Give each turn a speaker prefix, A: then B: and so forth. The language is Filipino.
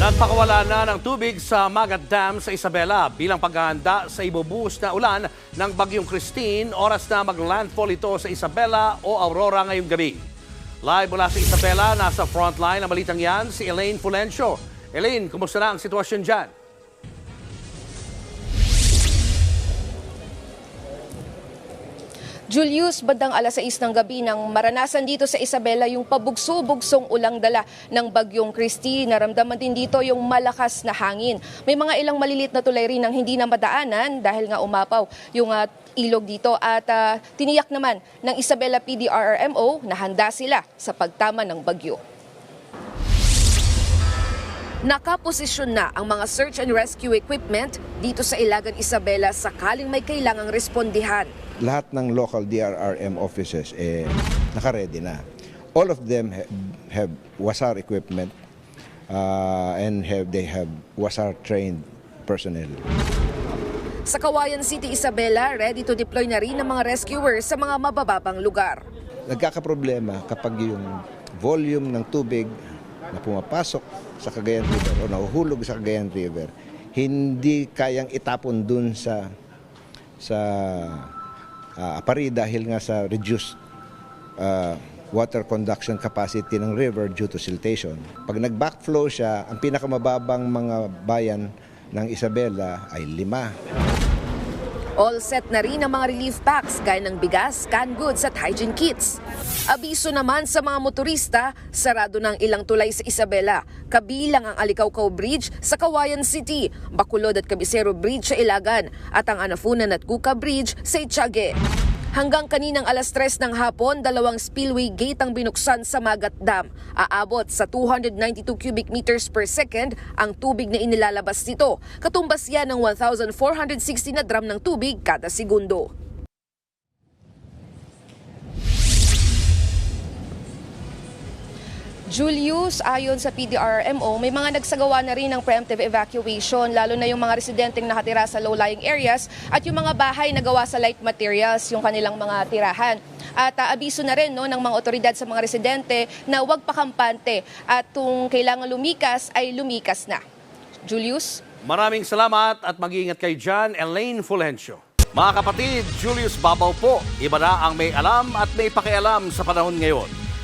A: Nagpakawala na ng tubig sa Magat Dam sa Isabela bilang paghahanda sa ibubuhos na ulan ng Bagyong Christine. Oras na mag-landfall ito sa Isabela o Aurora ngayong gabi. Live mula sa Isabela, nasa frontline ng balitang yan, si Elaine Fulencio. Elaine, kumusta na ang sitwasyon dyan?
B: Julius, bandang alas 6 ng gabi nang maranasan dito sa Isabela yung pabugso-bugsong ulang dala ng bagyong Christy. Naramdaman din dito yung malakas na hangin. May mga ilang malilit na tulay rin ang hindi na madaanan dahil nga umapaw yung ah, ilog dito at ah, tiniyak naman ng Isabela PDRRMO na handa sila sa pagtama ng bagyo. Nakaposisyon na ang mga search and rescue equipment dito sa Ilagan Isabela sakaling may kailangang respondihan.
C: lahat ng local DRRM offices eh naka-ready na. All of them have, have WASAR equipment uh, and have they have WASAR trained personnel.
B: Sa Kawayan City, Isabela, ready to deploy na rin ng mga rescuers sa mga mabababang lugar.
C: Nagkakaproblema kapag yung volume ng tubig na pumapasok sa Cagayan River o nahuhulog sa Cagayan River hindi kayang itapon dun sa sa ah, apari dahil nga sa reduced ah, water conduction capacity ng river due to siltation. Pag nag-backflow siya, ang pinakamababang mga bayan ng Isabela ay lima.
B: All set na rin ang mga relief packs gaya ng bigas, canned goods at hygiene kits. Abiso naman sa mga motorista, sarado ng ilang tulay sa Isabela. Kabilang ang Alicaucao Bridge sa Kawayan City, Bacolod at Cabisero Bridge sa Ilagan, at ang Anafunan at Cuca Bridge sa Itiague. Hanggang kaninang alas 3 ng hapon, dalawang spillway gate ang binuksan sa Magat Dam. Aabot sa 292 cubic meters per second ang tubig na inilalabas nito. Katumbas yan ng 1,460 na drum ng tubig kada segundo. Julius, ayon sa PDRMO, may mga nagsagawa na rin ng preemptive evacuation, lalo na yung mga residenteng nakatira sa low-lying areas at yung mga bahay na gawa sa light materials, yung kanilang mga tirahan. At ah, abiso na rin no, ng mga otoridad sa mga residente na huwag pakampante at kung kailangan lumikas ay lumikas na. Julius?
A: Maraming salamat at mag-iingat kayo dyan, Elaine Fulencio. Mga kapatid, Julius Babaw po. Iba na ang may alam at may pakialam sa panahon ngayon.